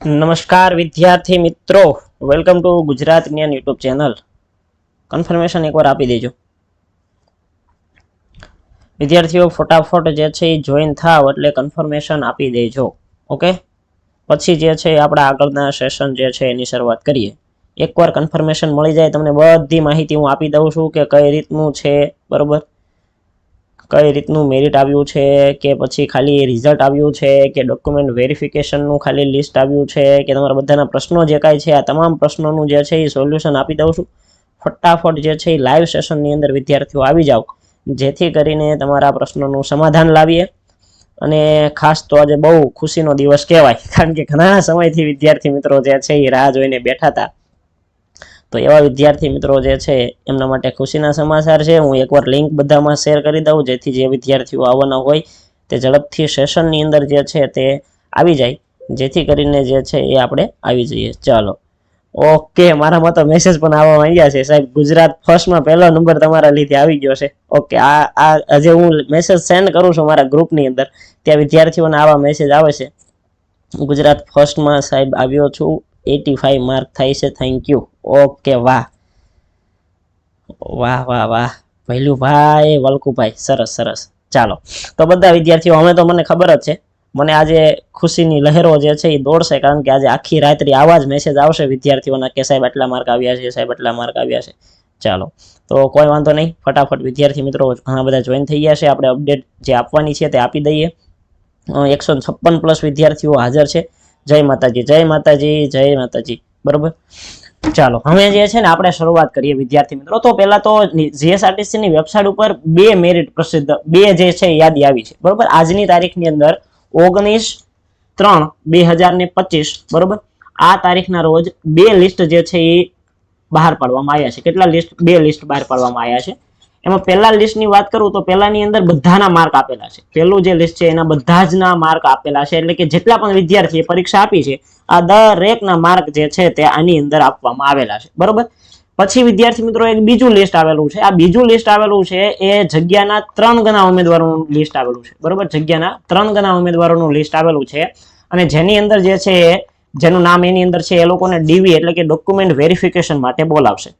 નમસ્કાર વિદ્યાર્થી મિત્રો. વેલકમ ટુ ગુજરાત જ્ઞાન યુટ્યુબ ચેનલ કન્ફર્મેશન એકવાર આપી દેજો. વિદ્યાર્થીઓ, ફટાફટ જે છે એ જોઈન થાવ એટલે કન્ફર્મેશન આપી દેજો. ઓકે પછી જે છે આપણા આગળના સેશન જે છે એની શરૂઆત કરીએ. એકવાર કન્ફર્મેશન મળી જાય, તમને બધી માહિતી હું આપી દઉં છું કે કઈ રીતનું છે, બરોબર? કઈ રીતનું મેરિટ આવ્યું છે કે પછી ખાલી રિઝલ્ટ આવ્યું છે કે ડોક્યુમેન્ટ વેરિફિકેશનનું ખાલી લિસ્ટ આવ્યું છે કે તમારા બધાના પ્રશ્નો જે કાંઈ છે, આ તમામ પ્રશ્નોનું જે છે એ સોલ્યુશન આપી દઉં છું. ફટાફટ જે છે એ લાઈવ સેશનની અંદર વિદ્યાર્થીઓ આવી જાઓ, જેથી કરીને તમારા પ્રશ્નોનું સમાધાન લાવીએ. અને ખાસ તો આજે બહુ ખુશીનો દિવસ કહેવાય, કારણ કે ઘણા સમયથી વિદ્યાર્થી મિત્રો જે છે એ રાહ જોઈને બેઠા હતા. તો એવા વિદ્યાર્થી મિત્રો જે છે, એમના માટે ખુશીના સમાચાર છે. હું એકવાર લિંક બધામાં શેર કરી દઉં, જેથી જે વિદ્યાર્થીઓ આવવાના હોય, તે ઝડપથી સેશનની અંદર જે છે, તે આવી જાય. જેથી કરીને જે છે, એ આપણે આવી જઈએ. ચાલો. ઓકે મારામાં તો મેસેજ પણ આવવા માંડ્યા છે. સાહેબ, ગુજરાત ફર્સ્ટમાં પહેલો નંબર તમારા લીધે આવી ગયો છે. ઓકે આ આ, આજે હું મેસેજ સેન્ડ કરું છું મારા ગ્રુપની અંદર. ત્યાં વિદ્યાર્થીઓને આવા મેસેજ આવે છે. ગુજરાત ફર્સ્ટમાં સાહેબ આવ્યો છું. એટી ફાઈવ માર્ક થાય છે. થેન્ક યુ ઓકે વાહ. વાહ વાહ વાહ. ભૈલુભાઈ વલ્કુભાઈ, સરસ સરસ. ચાલો. તો બધા વિદ્યાર્થીઓ અમે તો મને ખબર જ છે. મને આજે ખુશીની લહેરો જે છે એ દોડશે કારણ કે આજે આખી રાત્રિ આવા જ મેસેજ આવશે વિદ્યાર્થીઓના કે સાહેબ આટલા માર્ક આવ્યા છે, સાહેબ આટલા માર્ક આવ્યા છે. ચાલો. તો કોઈ વાંધો નહીં. ફટાફટ વિદ્યાર્થી મિત્રો, ઘણા બધા જોઈન થઈ ગયા છે. આપણે અપડેટ જે આપવાની છે તે આપી દઈએ. એકસો છપ્પન પ્લસ વિદ્યાર્થીઓ હાજર છે. જય માતાજી જય માતાજી જય માતાજી. બરોબર? ચાલો, હવે જે છે ને આપણે શરૂઆત કરીએ વિદ્યાર્થી મિત્રો. તો પહેલા તો જીએસઆરટીસી ની વેબસાઇટ ઉપર બે મેરિટ પ્રસિદ્ધ, બે જે છે યાદી આવી છે. બરોબર? આજની તારીખની અંદર ઓગણીસ ત્રણ બે હજાર ને પચીસ, બરોબર? આ તારીખના રોજ બે લિસ્ટ જે છે એ બહાર પાડવામાં આવ્યા છે. કેટલા લિસ્ટ? બે લિસ્ટ બહાર પાડવામાં આવ્યા છે. એમાં પહેલા લિસ્ટની વાત કરું તો પહેલાની અંદર બધાના માર્ક આપેલા છે. પહેલું જે લિસ્ટ છે એના બધા જ ના માર્ક આપેલા છે. એટલે કે જેટલા પણ વિદ્યાર્થીએ પરીક્ષા આપી છે, આ દરેકના માર્ક જે છે તે આની અંદર આપવામાં આવેલા છે. બરોબર? પછી વિદ્યાર્થી મિત્રો એક બીજું લિસ્ટ આવેલું છે. આ બીજું લિસ્ટ આવેલું છે એ જગ્યાના ત્રણ ગણા ઉમેદવારોનું લિસ્ટ આવેલું છે. બરોબર? જગ્યાના ત્રણ ગણા ઉમેદવારોનું લિસ્ટ આવેલું છે. અને જેની અંદર જે છે જેનું નામ એની અંદર છે એ લોકોને ડીવી એટલે કે ડોક્યુમેન્ટ વેરિફિકેશન માટે બોલાવશે.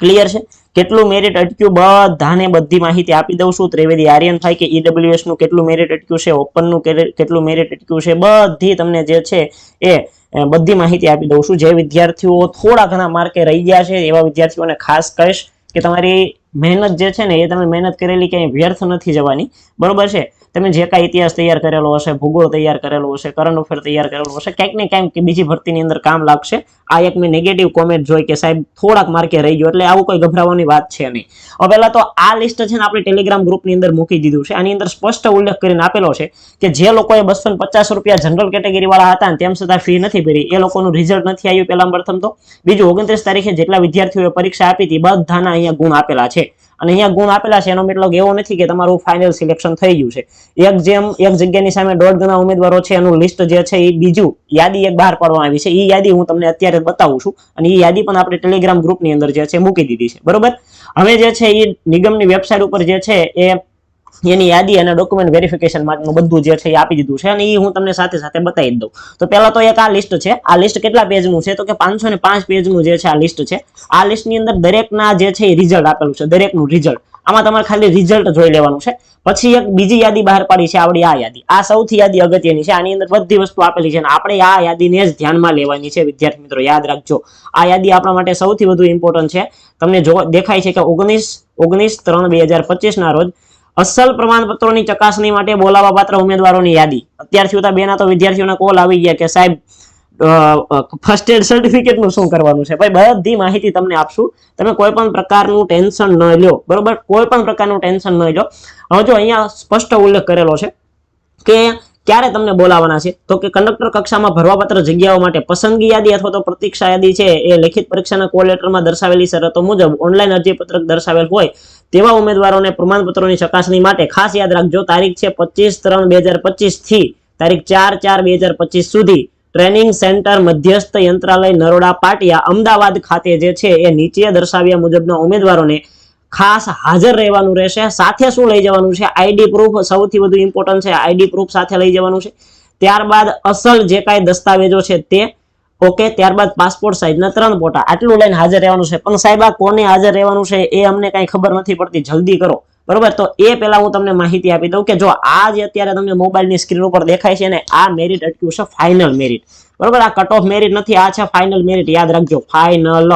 ક્લિયર છે? કેટલું મેરિટ અટક્યું બધાને બધી માહિતી આપી દઉં છું. ત્રિવેદી આર્યન થાય કે ઈડબ્લ્યુએસનું કેટલું મેરિટ અટક્યું છે ઓપનનું કેટલું મેરિટ અટક્યું છે, બધી તમને જે છે એ બધી માહિતી આપી દઉં છું. જે વિદ્યાર્થીઓ થોડા ઘણા માર્કે રહી ગયા છે, એવા વિદ્યાર્થીઓને ખાસ કહીશ કે તમારી મહેનત જે છે ને એ તમે મહેનત કરેલી ક્યાંય વ્યર્થ નથી જવાની. બરોબર છે? તમે જે કાંઈ ઇતિહાસ તૈયાર કરેલો હશે, ભૂગોળ તૈયાર કરેલો હશે કરંટ અફેર તૈયાર કરેલો હશે, ક્યાંક ને ક્યાંક કે બીજી ભરતીની અંદર કામ લાગશે. આ એક મેં નેગેટિવ કોમેન્ટ જોઈ કે સાહેબ થોડાક માર્કે રહી ગયો, એટલે આવું કોઈ ગભરાવાની વાત છે નહીં. હવે પહેલાં તો આ લિસ્ટ છે ને આપણે ટેલિગ્રામ ગ્રુપની અંદર મૂકી દીધું છે. આની અંદર સ્પષ્ટ ઉલ્લેખ કરીને આપેલો છે કે જે લોકોએ બસો પચાસ રૂપિયા જનરલ કેટેગરીવાળા હતા તેમ છતાં ફી નથી ભરી. એ લોકોનું રિઝલ્ટ નથી આવ્યું પહેલાં પ્રથમ તો. બીજું ઓગણત્રીસ તારીખે જેટલા વિદ્યાર્થીઓએ પરીક્ષા આપી હતી, બધાના અહીંયા ગુણ આપેલા છે. અને અહીંયા ગુણ આપેલા છે, એનો મતલબ એવો નથી કે તમારું ફાઇનલ સિલેક્શન થઈ ગયું છે. એક જેમ, એક જગ્યાની સામે દોઢ ગણા ઉમેદવારો છે, એનું લિસ્ટ જે છે એ બીજું યાદી એક બહાર પાડવામાં આવી છે. એ યાદી હું તમને અત્યારે બતાવું છું અને એ યાદી પણ આપણે ટેલિગ્રામ ગ્રુપની અંદર જે છે મૂકી દીધી છે. બરોબર? હવે જે છે એ નિગમની વેબસાઇટ ઉપર જે છે એ એની યાદી અને ડોક્યુમેન્ટ વેરિફિકેશન માટેનું બધું જે છે એ આપી દીધું છે અને એ હું તમને સાથે સાથે બતાવી દઉં. તો પહેલા તો એક આ લિસ્ટ છે. આ લિસ્ટ કેટલા પેજનું છે? તો કે પાંચસો ને પાંચ પેજનું જે છે આ લિસ્ટ છે. આ લિસ્ટની અંદર દરેકના જે છે એ રિઝલ્ટ આપેલું છે. દરેકનું રિઝલ્ટ આમાં તમારે ખાલી રિઝલ્ટ જોઈ લેવાનું છે. પછી એક બીજી યાદી બહાર પાડી છે આવડી આ યાદી. આ સૌથી યાદી અગત્યની છે. આની અંદર બધી વસ્તુ આપેલી છે અને આપણે આ યાદીને જ ધ્યાનમાં લેવાની છે. વિદ્યાર્થી મિત્રો, યાદ રાખજો. આ યાદી આપણા માટે સૌથી વધુ ઇમ્પોર્ટન્ટ છે. તમને જો દેખાય છે કે ઓગણીસ ઓગણીસ ત્રણ બે હજાર પચીસના રોજ અસલ પ્રમાણપત્રોની ચકાસણી માટે બોલાવવા પાત્ર ઉમેદવારોની યાદી. અત્યારથી હતા બેના તો વિદ્યાર્થીઓના કોલ આવી ગયા કે સાહેબ ફર્સ્ટ એડ સર્ટિફિકેટનું શું કરવાનું છે? ભાઈ, બધી માહિતી તમને આપશું. તમે કોઈ પણ પ્રકારનું ટેન્શન ન લો બરોબર? કોઈ પણ પ્રકારનું ટેન્શન ન લો હવે જો અહીંયા સ્પષ્ટ ઉલ્લેખ કરેલો છે કે ક્યારે તમને બોલાવવાના છે. તો કે કંડક્ટર કક્ષામાં ભરવાપત્ર જગ્યાઓ માટે પસંદગી યાદી અથવા તો પ્રતીક્ષા યાદી છે એ લેખિત પરીક્ષાના કોલ લેટરમાં દર્શાવેલી શરતો મુજબ ઓનલાઈન અરજી દર્શાવેલ હોય તેવા ઉમેદવારોને પ્રમાણપત્રોની ચકાસણી માટે ખાસ યાદ રાખજો. તારીખ છે પચીસ ત્રણ બે હજારથી તારીખ ચાર ચાર બે હજાર પચીસ સુધી ટ્રેનિંગ સેન્ટર મધ્યસ્થ યંત્રાલય નરોડા પાટિયા અમદાવાદ ખાતે જે છે એ નીચે દર્શાવ્યા મુજબના ઉમેદવારોને ખાસ હાજર રહેવાનું રહેશે. સાથે શું લઈ જવાનું છે? આઈડી પ્રૂફ સૌથી વધુ ઇમ્પોર્ટન્ટ છે. આઈડી પ્રૂફ સાથે લઈ જવાનું છે. ત્યારબાદ અસલ જે કાંઈ દસ્તાવેજો છે તે ઓકે ત્યારબાદ પાસપોર્ટ સાઇઝના ત્રણ ફોટા. આટલું લઈને હાજર રહેવાનું છે. પણ સાહેબ કોને હાજર રહેવાનું છે એ અમને કાંઈ ખબર નથી પડતી. જલ્દી કરો. બરોબર? તો એ પહેલા હું તમને માહિતી આપી દઉં કે જો આ જે અત્યારે તમને મોબાઈલની સ્ક્રીન ઉપર દેખાય છે ને, આ મેરિટ અટક્યું છે ફાઇનલ મેરિટ બરોબર? આ કટ ઓફ મેરિટ નથી, આ છે ફાઇનલ મેરિટ યાદ રાખજો. ફાઇનલ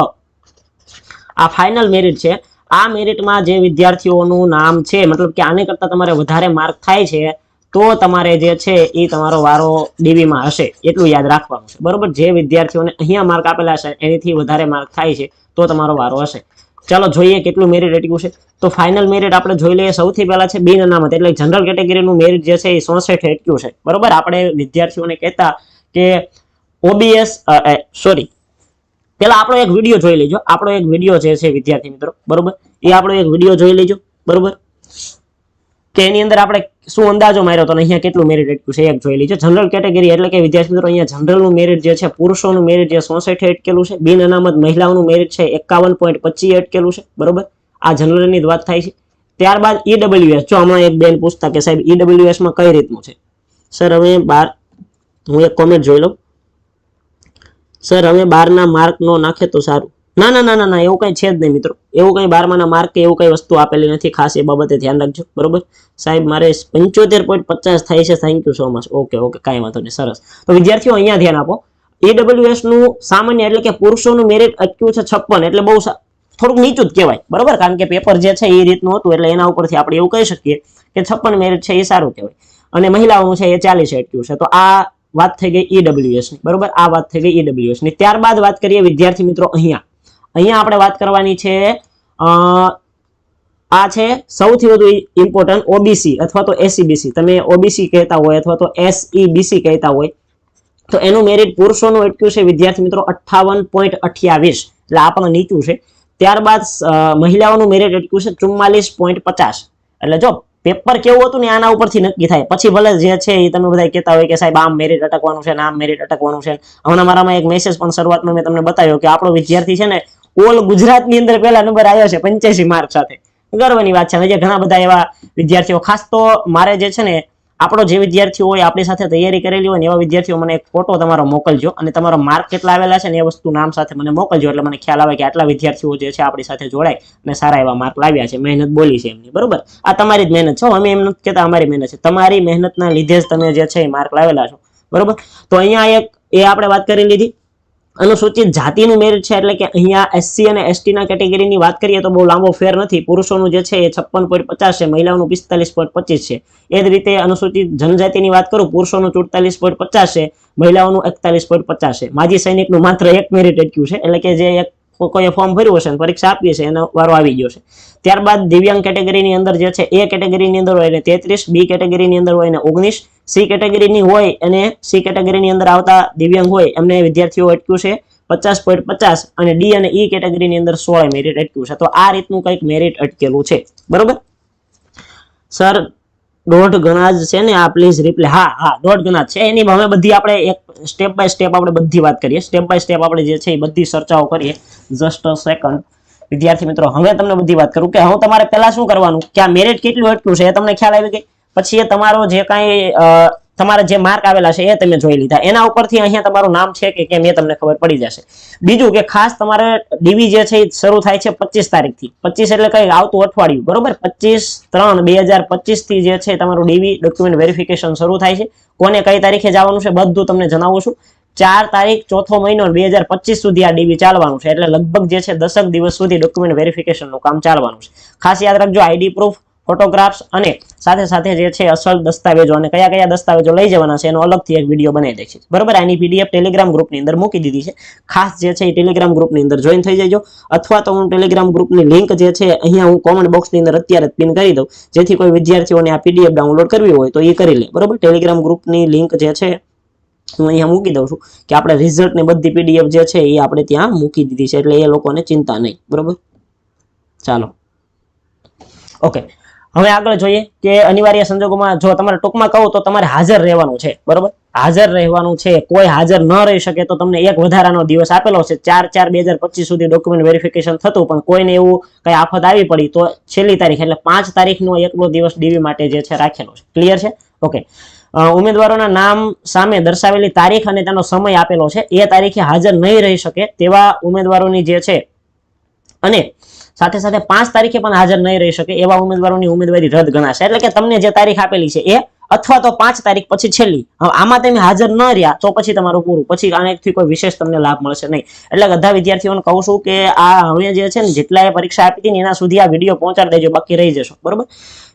આ ફાઇનલ મેરિટ છે. આ મેરિટમાં જે વિદ્યાર્થીઓનું નામ છે, મતલબ કે આને કરતાં તમારે વધારે માર્ક થાય છે, તો તમારે જે છે એ તમારો વારો ડીવીમાં હશે, એટલું યાદ રાખવાનું છે. બરોબર? જે વિદ્યાર્થીઓને અહીંયા માર્ક આપેલા છે, એનાથી વધારે માર્ક થાય છે, તો તમારો વારો હશે. ચાલો જોઈએ કેટલું મેરિટ એટલું છે. તો ફાઇનલ મેરિટ આપણે જોઈ લઈએ, સૌથી પહેલા છે બિન અનામત, એટલે જનરલ કેટેગરીનું મેરિટ જે છે એ સોસઠ એટલું છે. બરોબર? આપણે વિદ્યાર્થીઓને કહેતા કે ઓબીએસ સોરી પેલા આપણો એક વીડિયો જોઈ લેજો. આપણો એક વીડિયો જે છે વિદ્યાર્થી મિત્રો, બરોબર? એ આપણો એક વીડિયો જોઈ લેજો, બરોબર? કે એની અંદર આપણે શું અંદાજો માર્યો તો અહીંયા કેટલું મેરિટ અટક્યું છે એક જોઈ લેજો. જનરલ કેટેગરી એટલે કે વિદ્યાર્થી મિત્રો, અહીંયા જનરલનું મેરિટ જે છે, પુરુષોનું મેરિટ જે સોસઠ અટકેલું છે, બિન અનામત મહિલાઓનું મેરિટ છે એકાવન પોઈન્ટ પચીસ અટકેલું છે, બરોબર? આ જનરલની જ વાત થાય છે. ત્યારબાદ ઈડબ્લ્યુએસ જો હમણાં એક બેન પૂછતા કે સાહેબ ઈડબ્લ્યુએસમાં કઈ રીતનું છે? સર, હવે બાર, હું એક કોમેન્ટ જોઈ લઉં. સર હવે બારના માર્ક નો નાખે તો સારું. ના ના ના ના ના, એવું કઈ છે જ નહીં, મિત્રો. એવું કઈ બારમાના માર્ક કે એવું કઈ વસ્તુ આપેલી નથી, ખાસ એ બાબતે ધ્યાન રાખજો, બરોબર? સાહેબ, મારે પંચોતેર પોઈન્ટ પચાસ થાય છે thank you so much okay okay કાંઈ વાંધો નહીં, સરસ. તો વિદ્યાર્થીઓ, અહીંયા ધ્યાન આપો. એડબ્લ્યુએસનું સામાન્ય એટલે કે પુરુષોનું મેરિટ અટક્યું છે છપ્પન, એટલે બહુ થોડુંક નીચું જ કહેવાય, બરોબર? કારણ કે પેપર જે છે એ રીતનું હતું, એટલે એના ઉપરથી આપણે એવું કહી શકીએ કે છપ્પન મેરિટ છે એ સારું કહેવાય. અને મહિલાઓનું છે એ ચાલીસ અટક્યું છે. તો આ વાત થઈ ગઈ ઈડબ્લ્યુએસની. બરોબર? આ વાત થઈ ગઈ ઈડબ્લ્યુએસની. ત્યારબાદ વાત કરીએ વિદ્યાર્થી મિત્રો અહીંયા. અહીંયા આપણે વાત કરવાની છે આ છે સૌથી વધુ ઇમ્પોર્ટન્ટ ઓબીસી અથવા તો એસસીબીસી તમે ઓબીસી કહેતા હોય અથવા તો એસઈબીસી કહેતા હોય, તો એનું મેરિટ પુરુષોનું અટક્યું છે વિદ્યાર્થી મિત્રો અઠ્ઠાવન પોઈન્ટ અઠ્યાવીસ. એટલે આ પણ નીચું છે. ત્યારબાદ મહિલાઓનું મેરિટ અટક્યું છે ચુમ્માલીસ પોઈન્ટ પચાસ. એટલે જો પેપર કેવું હતું ને આના ઉપરથી નક્કી થાય. પછી ભલે જે છે એ તમે બધા કહેતા હોય કે સાહેબ આમ મેરિટ અટકવાનું છે ને આમ મેરિટ અટકવાનું છે. હમણાં મારામાં એક મેસેજ પણ શરૂઆતમાં મેં તમને બતાવ્યો કે આપણો વિદ્યાર્થી છે ને ઓલ ગુજરાતની અંદર પહેલા નંબર આવ્યો છે પંચ્યાસી માર્ક સાથે. ગર્વની વાત છે. ઘણા બધા એવા વિદ્યાર્થીઓ, ખાસ તો મારે જે છે ને આપણો જે વિદ્યાર્થીઓ હોય, આપણી સાથે તૈયારી કરેલી હોય એવા વિદ્યાર્થીઓ મને એક ફોટો તમારો મોકલજો અને તમારો માર્ક કેટલા આવેલા છે ને એ વસ્તુ નામ સાથે મને મોકલજો એટલે મને ખ્યાલ આવે કે આટલા વિદ્યાર્થીઓ જે છે આપણી સાથે જોડાય અને સારા એવા માર્ક લાવ્યા છે. મહેનત બોલી છે એમની, બરોબર? આ તમારી જ મહેનત છો અમે એમ નથી કહેતા અમારી મહેનત છે. તમારી મહેનતના લીધે જ તમે જે છે એ માર્ક લાવેલા છો, બરોબર? તો અહીંયા એક એ આપણે વાત કરી લીધી. અનુસૂચિત જાતિનું મેરિટ છે એટલે કે અહીંયા એસસી અને એસટીના કેટેગરીની વાત કરીએ તો બહુ લાંબો ફેર નથી. પુરુષોનું જે છે એ છપ્પન પોઈન્ટ પચાસ છે, મહિલાઓનું પિસ્તાલીસ પોઈન્ટ પચીસ છે. એ જ રીતે અનુસૂચિત જનજાતિની વાત કરું, પુરુષોનું ચુડતાલીસ પોઈન્ટ પચાસ છે, મહિલાઓનું એકતાલીસ પોઈન્ટ પચાસ છે. માજી સૈનિકનું માત્ર એક મેરિટ અટક્યું છે, એટલે કે જે એક કોઈએ ફોર્મ ભર્યું હશે અને પરીક્ષા આપી છે એનો વારો આવી ગયો છે. ત્યારબાદ દિવ્યાંગ કેટેગરીની અંદર જે છે, એ કેટેગરીની અંદર હોય ને તેત્રીસ, બી કેટેગરીની અંદર હોય ને ઓગણીસ, સી કેટેગરીની હોય અને સી કેટેગરીની અંદર આવતા દિવ્યાંગ હોય, એમને વિદ્યાર્થીઓ અટક્યું છે પચાસ પોઈન્ટ પચાસ અને ડી અને ઈ કેટેગરીની અંદર સોળ મેરિટ અટક્યું છે. તો આ રીતનું કંઈક મેરિટ અટકેલું છે. બરોબર? સર દોઢ ગણા જ છે ને આ પ્લીઝ રિપ્લે હા હા, દોઢ ગણા છે. એની હવે બધી આપણે એક સ્ટેપ બાય સ્ટેપ આપણે બધી વાત કરીએ. સ્ટેપ બાય સ્ટેપ આપણે જે છે એ બધી ચર્ચાઓ કરીએ. જસ્ટ અ સેકન્ડ વિદ્યાર્થી મિત્રો, હવે તમને બધી વાત કરું કે હું તમારે પહેલા શું કરવાનું? કે આ મેરિટ કેટલું અટક્યું છે એ તમને ખ્યાલ આવી ગઈ? પછી એ તમારો જે કાંઈ તમારા જે માર્ક આવેલા છે એ તમે જોઈ લીધા. એના ઉપરથી અહીંયા તમારું નામ છે કે કેમ એ તમને ખબર પડી જશે. બીજું કે ખાસ તમારે ડીવી જે છે એ શરૂ થાય છે પચીસ તારીખથી. પચીસ એટલે કઈ આવતું અઠવાડિયું, બરોબર? પચીસ ત્રણ બે હજાર પચીસથી જે છે તમારું ડીવી ડોક્યુમેન્ટ વેરિફિકેશન શરૂ થાય છે. કોને કઈ તારીખે જવાનું છે બધું તમને જણાવું છું. ચાર તારીખ, ચોથો મહિનો બે હજાર પચીસ સુધી આ ડીવી ચાલવાનું છે. એટલે લગભગ જે છે દસક દિવસ સુધી ડોક્યુમેન્ટ વેરિફિકેશનનું કામ ચાલવાનું છે. ખાસ યાદ રાખજો આઈડી પ્રૂફ ફોટોગ્રાફ્સ અને સાથે સાથે જે છે અસલ દસ્તાવેજો અને કયા કયા દસ્તાવેજો લઈ જવાના છે એનો અલગથી એક વીડિયો બનાવી દઈશું બરોબર આની પીડીએફ ટેલિગ્રામ ગ્રુપની અંદર મૂકી દીધી છે. ખાસ જે છે એ ટેલિગ્રામ ગ્રુપની અંદર જોઈન થઈ જજો. અથવા તો હું ટેલિગ્રામ ગ્રુપની લિંક જે છે અહીંયા હું કોમેન્ટ બોક્સની અંદર અત્યારે પિન કરી દઉં. જેથી કોઈ વિદ્યાર્થીઓને આ પીડીએફ ડાઉનલોડ કરવી હોય તો એ કરી લે. બરોબર ટેલિગ્રામ ગ્રુપની લિંક જે છે હું અહીંયા મૂકી દઉં છું કે આપણે રિઝલ્ટ ને બધી પીડીએફ જે છે એ આપણે ત્યાં મૂકી દીધી છે. એટલે એ લોકોને ચિંતા નહીં. બરોબર? ચાલો. ઓકે હવે આગળ જોઈએ કે અનિવાર્ય સંજોગોમાં જો તમારે ટૂંકમાં કહું તો તમારે હાજર રહેવાનું છે, બરોબર? હાજર રહેવાનું છે, કોઈ હાજર ન રહી શકે તો તમને એક વધારાનો દિવસ આપેલો છે, ચાર ચાર બે હજાર પચીસ સુધી ડોક્યુમેન્ટ વેરિફિકેશન થતું, પણ કોઈને એવું કઈ આફત આવી પડી તો છેલ્લી તારીખ, એટલે પાંચ તારીખનો એકલો દિવસ ડીવી માટે જે છે રાખેલો છે. ક્લિયર છે? ઓકે ઉમેદવારોના નામ સામે દર્શાવેલી તારીખ અને તેનો સમય આપેલો છે, એ તારીખે હાજર નહીં રહી શકે તેવા ઉમેદવારોની જે છે અને સાથે સાથે પાંચ તારીખે પણ હાજર નહીં રહી શકે એવા ઉમેદવારોની ઉમેદવારી રદ ગણાશે. એટલે કે તમને જે તારીખ આપેલી છે એ અથવા તો પાંચ તારીખ પછી છેલ્લી. આમાં તમે હાજર ન રહ્યા તો પછી તમારું પૂરું. પછી આનાથી કોઈ વિશેષ તમને લાભ મળશે નહીં. એટલે બધા વિદ્યાર્થીઓને કહું છું કે આ હવે જે છે ને એ પરીક્ષા આપી હતી ને એના સુધી આ વીડિયો પહોંચાડી દેજો, બાકી રહી જશો. બરોબર?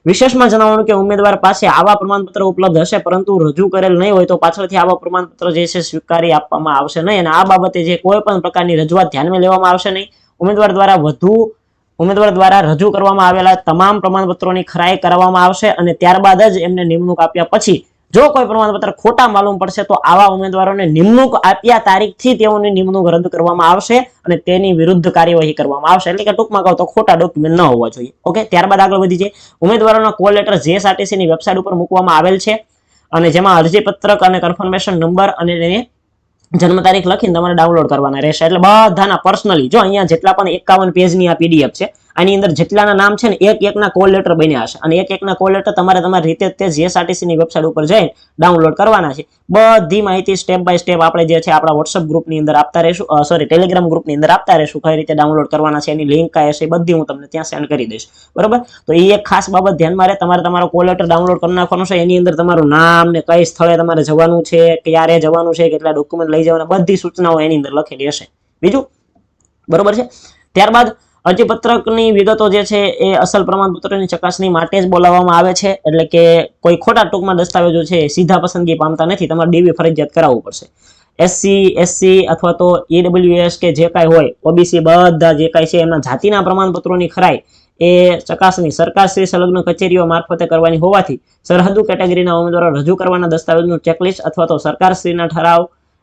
વિશેષમાં જણાવવાનું કે ઉમેદવાર પાસે આવા પ્રમાણપત્ર ઉપલબ્ધ હશે પરંતુ રજૂ કરેલ નહીં હોય તો પાછળથી આવા પ્રમાણપત્ર જે છે સ્વીકારી આપવામાં આવશે નહીં. અને આ બાબતે જે કોઈ પણ પ્રકારની રજૂઆત ધ્યાનમાં લેવામાં આવશે નહીં. ઉમેદવાર દ્વારા વધુ ઉમેદવાર દ્વારા રજૂ કરવામાં આવેલા તમામ પ્રમાણપત્રોની ખરાઈ કરવામાં આવશે અને ત્યારબાદ જ એમને નિમણૂક આપ્યા પછી જો કોઈ પ્રમાણપત્ર ખોટા માલુમ પડશે તો આવા ઉમેદવારોને નિમણૂક આપ્યા તારીખથી તેઓની નિમણૂક રદ કરવામાં આવશે અને તેની વિરુદ્ધ કાર્યવાહી કરવામાં આવશે. એટલે કે ટૂંકમાં કહો તો ખોટા ડોક્યુમેન્ટ ન હોવા જોઈએ. ઓકે ત્યારબાદ આગળ વધી જાય ઉમેદવારોના કોલ લેટર જીએસઆરટીસી ની વેબસાઇટ ઉપર મૂકવામાં આવેલ છે અને જેમાં અરજી પત્રક અને કન્ફર્મેશન નંબર અને જન્મ તારીખ લખીને તમારે ડાઉનલોડ કરવાના રહેશે. એટલે બધાના પર્સનલી જો અહીંયા જેટલા પણ એકાવન પેજની આ પીડીએફ છે આની અંદર જેટલાના નામ છે ને, એક એકના કોલ લેટર બન્યા હશે. અને એક એકના કોલ લેટર તમારે તમારી રીતે તે જીએસઆરટીસી ની વેબસાઇટ ઉપર જઈને ડાઉનલોડ કરવાના છે. બધી માહિતી સ્ટેપ બાય સ્ટેપ આપણે જે છે આપણા વોટ્સઅપ ગ્રુપની અંદર આપતા રહેશું. સોરી ટેલિગ્રામ ગ્રુપની અંદર આપતા રહેશું. કઈ રીતે ડાઉનલોડ કરવાના છે, એની લિંક કઈ હશે બધી હું તમને ત્યાં સેન્ડ કરી દઈશ. બરોબર? તો એ એક ખાસ બાબત ધ્યાનમાં રહે. તમારે તમારો કોલ લેટર ડાઉનલોડ કરી નાખવાનો છે. એની અંદર તમારું નામ ને કઈ સ્થળે તમારે જવાનું છે, ક્યારે જવાનું છે, કેટલા ડોક્યુમેન્ટ લઈ જવાના, બધી સૂચનાઓ એની અંદર લખેલી હશે. બીજું? બરોબર છે? ત્યારબાદ અરજીપત્રકની વિગતો જે છે એ અસલ પ્રમાણપત્રોની ચકાસણી માટે જ બોલાવવામાં આવે છે. એટલે કે કોઈ ખોટા ટૂંકમાં દસ્તાવેજો છે સીધા પસંદગી પામતા નથી. તમારે ડીવી ફરજિયાત કરાવવું પડશે. એસસી એસસી અથવા તો ઈડબ્લ્યુએસ કે જે કાંઈ હોય ઓબીસી બધા જે કાંઈ છે એમના જાતિના પ્રમાણપત્રોની ખરાઈ એ ચકાસણી સરકારશ્રી સંલગ્ન કચેરીઓ મારફતે કરવાની હોવાથી સરહદુ કેટેગરીના ઉમેદવારો રજૂ કરવાના દસ્તાવેજનું ચેકલિસ્ટ અથવા તો સરકારશ્રીના ઠરાવ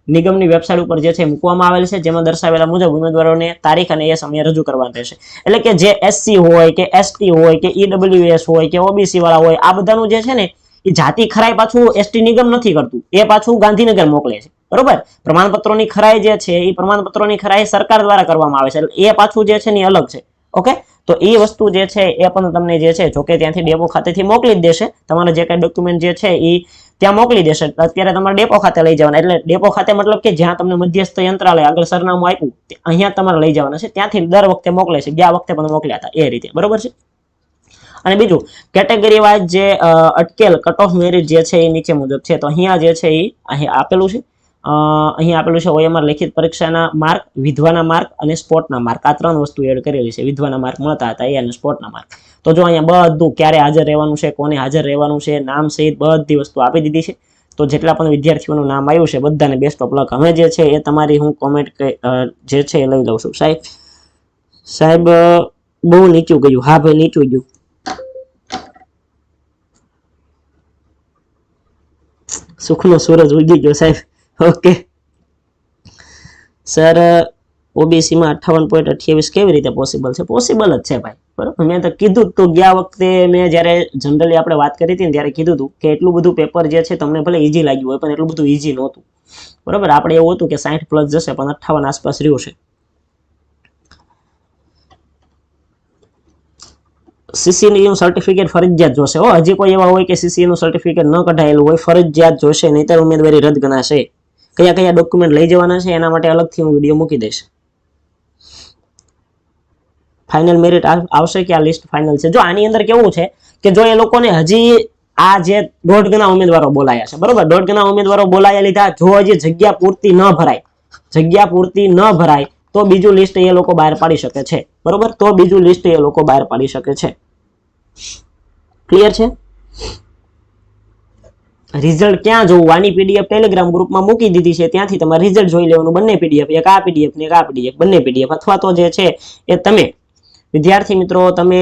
નિગમની વેબસાઇટ ઉપર જે છે મૂકવામાં આવેલ છે, જેમાં દર્શાવેલા મુજબ ઉમેદવારોને તારીખ અને એ સમયે રજૂ કરવાનું રહેશે. એટલે કે જે એસસી હોય કે એસટી હોય કે ઈડબ્લ્યુએસ હોય કે ઓબીસી વાળા હોય, આ બધાનું જે છે ને, એ જાતિ ખરાઈ પાછું એસટી નિગમ નથી કરતું. એ પાછું ગાંધીનગર મોકલે છે. બરોબર? પ્રમાણપત્રોની ખરાઈ જે છે, એ પ્રમાણપત્રોની ખરાઈ સરકાર દ્વારા કરવામાં આવે છે. એ પાછું જે છે ને અલગ છે. ઓકે? તો એ વસ્તુ જે છે એ પણ તમને જે છે, જોકે ત્યાંથી ડેપો ખાતેથી મોકલી જ દેશે. તમારા જે કાંઈ ડોક્યુમેન્ટ જે છે એ ત્યાં મોકલી દેશે. અત્યારે તમારે ડેપો ખાતે લઈ જવાના. એટલે ડેપો ખાતે મતલબ કે જ્યાં તમને મધ્યસ્થ યંત્રાલય આગળ સરનામું આપ્યું અહીંયા તમારે લઈ જવાના છે. ત્યાંથી દર વખતે મોકલે છે. ગયા વખતે પણ મોકલ્યા હતા એ રીતે. બરોબર છે? અને બીજું, કેટેગરી વાઇઝ જે અટકેલ કટ ઓફ મેરિટ જે છે એ નીચે મુજબ છે. તો અહીંયા જે છે એ અહીં આપેલું છે. અહીં આપેલું છે ઓએમઆર લેખિત પરીક્ષાના માર્ક, વિધવાના માર્ક અને સ્પોર્ટના માર્ક. આ ત્રણ વસ્તુ એડ કરેલી છે. વિધવાના માર્ક મળતા હતા, એ અને સ્પોર્ટના માર્ક. તો જો અહીંયા બધું ક્યારે હાજર રહેવાનું છે, કોને હાજર રહેવાનું છે, નામ સહિત બધી વસ્તુ આપી દીધી છે, તો જેટલા પણ વિદ્યાર્થીઓનું નામ આવ્યું છે, બધાને બેસ્ટ ઓફ લક હવે જે છે એ તમારી હું કોમેન્ટ જે છે એ લઈ લઉં છું. સાહેબ સાહેબ બહુ નીચું ગયું. હા ભાઈ, નીચું ગયું. સુખનો સૂરજ ઉગી ગયો સાહેબ. ઓકે. સર, ઓબીસીમાં અઠ્ઠાવન પોઈન્ટ અઠ્યાવીસ કેવી રીતે પોસિબલ છે? પોસિબલ જ છે ભાઈ, બરોબર? મેં તો કીધું તું, ગયા વખતે મેં જ્યારે જનરલી આપણે વાત કરી હતી ને ત્યારે કીધું હતું કે એટલું બધું પેપર જે છે તમને ભલે ઇઝી લાગ્યું હોય, પણ એટલું બધું ઈઝી નહોતું. બરોબર? આપણે એવું હતું કે સાઠ પ્લસ જશે, પણ અઠ્ઠાવન આસપાસ રહ્યું છે સીસીનું સર્ટિફિકેટ ફરજિયાત જોશે. હો, હજી કોઈ એવા હોય કે સીસીનું સર્ટિફિકેટ ન કઢાયેલું હોય, ફરજિયાત જોશે, નહીતર ઉમેદવારી રદ ગણાશે. કયા કયા ડોક્યુમેન્ટ લઈ જવાના છે એના માટે અલગથી હું વીડિયો મૂકી દઈશ. ફાઇનલ મેરિટ આવશે કે આ લિસ્ટ ફાઇનલ છે? જો આની અંદર કેવું છે કે જો એ લોકોને હજી આ જે દોઢ ગણા ઉમેદવારો બોલાયા છે, બરોબર? દોઢ ગણા ઉમેદવારો બોલાયા લીધા, જો હજી જગ્યા પૂરતી ન ભરાય, જગ્યા પૂરતી ન ભરાય, તો બીજું લિસ્ટ એ લોકો બહાર પાડી શકે છે, બરોબર? તો બીજું લિસ્ટ એ લોકો બહાર પાડી શકે છે. ક્લિયર છે? રિઝલ્ટ ક્યાં જોવું? આની પીડીએફ ટેલિગ્રામ ગ્રુપમાં મૂકી દીધી છે. ત્યાંથી તમારે રિઝલ્ટ જોઈ લેવાનું બંને પીડીએફ એક આ પીડીએફ ને એક આ પીડીએફ બંને પીડીએફ અથવા તો જે છે એ તમે, વિદ્યાર્થી મિત્રો, તમે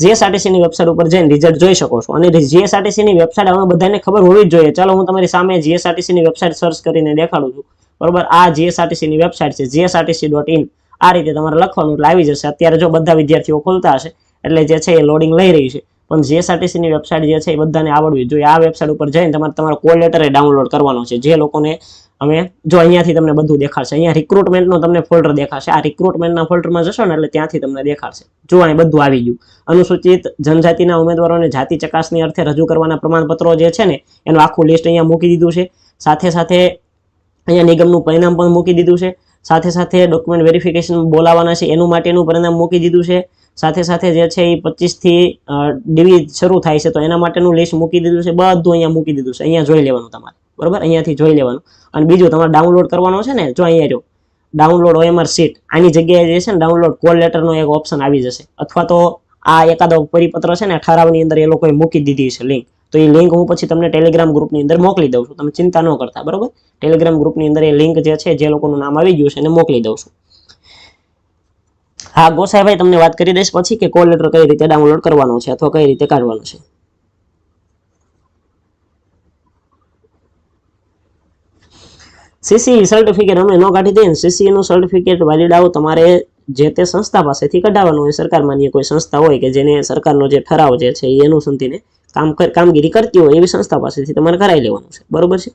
જીએસઆરટીસી ની વેબસાઇટ ઉપર જઈને રિઝલ્ટ જોઈ શકો છો. અને જીએસઆરટીસી ની વેબસાઇટ હવે બધાને ખબર હોવી જ જોઈએ. ચાલો, હું તમારી સામે જીએસઆરટીસી ની વેબસાઇટ સર્ચ કરીને દેખાડું છું. બરોબર? આ જીએસઆરટીસી ની વેબસાઇટ છે. જીએસઆરટીસી ડોટ ઇન આ રીતે તમારે લખવાનું, એટલે આવી જશે. અત્યારે જો બધા વિદ્યાર્થીઓ ખોલતા હશે, એટલે જે છે એ લોડિંગ લઈ રહી છે. પણ જીએસઆરટીસીની વેબસાઇટ જે છે એ બધાને આવડવી જોઈએ. આ વેબસાઇટ ઉપર જઈને તમારે તમારો કોલ લેટર ડાઉનલોડ કરવાનો છે. જે લોકોને અમે જો અહીંયાથી તમને બધું દેખાડશે. અહીંયા રિક્રુટમેન્ટનો તમને ફોલ્ડર દેખાશે. આ રિક્રુટમેન્ટના ફોલ્ડરમાં જશો ને એટલે ત્યાંથી તમને દેખાડશે. જો અહીં બધું આવી ગયું. અનુસૂચિત જનજાતિના ઉમેદવારોને જાતિ ચકાસણી અર્થે રજૂ કરવાના પ્રમાણપત્રો જે છે ને, એનું આખું લિસ્ટ અહીંયા મૂકી દીધું છે. સાથે સાથે અહીંયા નિગમનું પરિણામ પણ મૂકી દીધું છે. સાથે સાથે ડોક્યુમેન્ટ વેરિફિકેશન બોલાવવાના છે. એનું માટેનું પરિણામ મૂકી દીધું છે. સાથે સાથે જે છે એ પચીસથી ડીવી શરૂ થાય છે, તો એના માટેનું લિસ્ટ મૂકી દીધું છે, બધું અહીંયા મૂકી દીધું છે. અહીંયા જોઈ લેવાનું તમારે. બરાબર? અહીંયાથી જોઈ લેવાનું. અને બીજું તમારે ડાઉનલોડ કરવાનો છે ને, જો અહીંયા જો ડાઉનલોડ ઓએમઆર સીટ આની જગ્યાએ જે છે ને ડાઉનલોડ કોલ લેટરનો એક ઓપ્શન આવી જશે. અથવા તો આ એકાદો પરિપત્ર છે ને, ઠરાવની અંદર એ લોકોએ મૂકી દીધી છે લિંક તો એ લિંક હું પછી તમને ટેલિગ્રામ ગ્રુપની અંદર મોકલી દઉં છું. તમે ચિંતા ન કરતા, બરાબર? ટેલિગ્રામ ગ્રુપની અંદર એ લિંક જે છે, જે લોકોનું નામ આવી ગયું છે એને મોકલી દઉં છું. હા, ગોસાઈભાઈ, તમને વાત કરી દઈશ પછી કે કોલ લેટર કઈ રીતે ડાઉનલોડ કરવાનો છે અથવા કઈ રીતે કાઢવાનો છે? સીસી સર્ટિફિકેટ અમે ન કાઢી ને સીસી નું સર્ટિફિકેટ વેલિડ આવો, તમારે જે તે સંસ્થા પાસેથી કઢાવવાનું હોય સરકાર માન્ય કોઈ સંસ્થા હોય કે જેને સરકારનો જે ઠરાવ જે છે એ અનુસંધીને કામ કામગીરી કરતી હોય, એવી સંસ્થા પાસેથી તમારે કરાવી લેવાનું છે. બરોબર છે?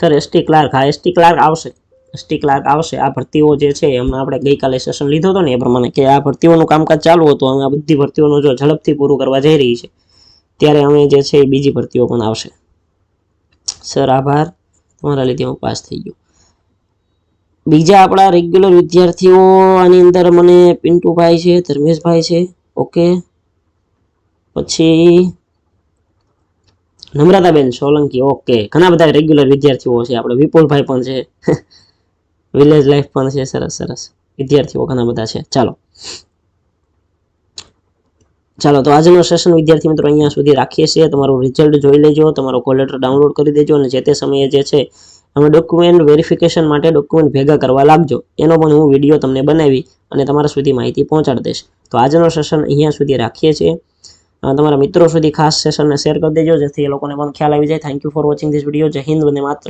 સર એસટી ક્લાર્ક હા એસટી ક્લાર્ક આવશે. એસટી ક્લાર્ક આવશે. આ ભરતીઓ જે છે હમણાં આપણે ગઈકાલે સેશન લીધો હતો ને, એ પ્રમાણે કે આ ભરતીઓનું કામકાજ ચાલુ હતું. અમે આ બધી ભરતીઓનું જો ઝડપથી પૂરું કરવા જઈ રહી છે, ત્યારે અમે જે છે, એ બીજી ભરતીઓ પણ આવશે. સર, આભાર. તમારા લીધે હું પાસ થઈ ગયો. બીજા આપણા રેગ્યુલર વિદ્યાર્થીઓ આની અંદર મને પિન્ટુભાઈ છે, ધર્મેશભાઈ છે. ઓકે પછી નમ્રતાબેન, સોલંકી, ઓકે. ઘણા બધા રેગ્યુલર વિદ્યાર્થીઓ છે, આપણે વિપુલભાઈ પણ છે. વિલેજ લાઈફ પણ છે, સરસ સરસ. વિદ્યાર્થીઓ ઘણા બધા છે. ચાલો. ચાલો, તો આજનો સેશન વિદ્યાર્થી મિત્રો અહીંયા સુધી રાખીએ છીએ. તમારું રિઝલ્ટ જોઈ લેજો, તમારો કોલેટર ડાઉનલોડ કરી દેજો, અને જે તે સમયે જે છે અમે ડોક્યુમેન્ટ વેરિફિકેશન માટે ડોક્યુમેન્ટ ભેગા કરવા લાગજો. એનો પણ હું વીડિયો તમને બનાવી અને તમારા સુધી માહિતી પહોંચાડી દઈશ. તો આજનો સેશન અહીંયા સુધી રાખીએ છીએ. તમારા મિત્રો સુધી ખાસ સેશનને શેર કરી દેજો, જેથી એ લોકોને પણ ખ્યાલ આવી જાય. Thank you for watching this video જય હિન્દ, વંદે માત્ર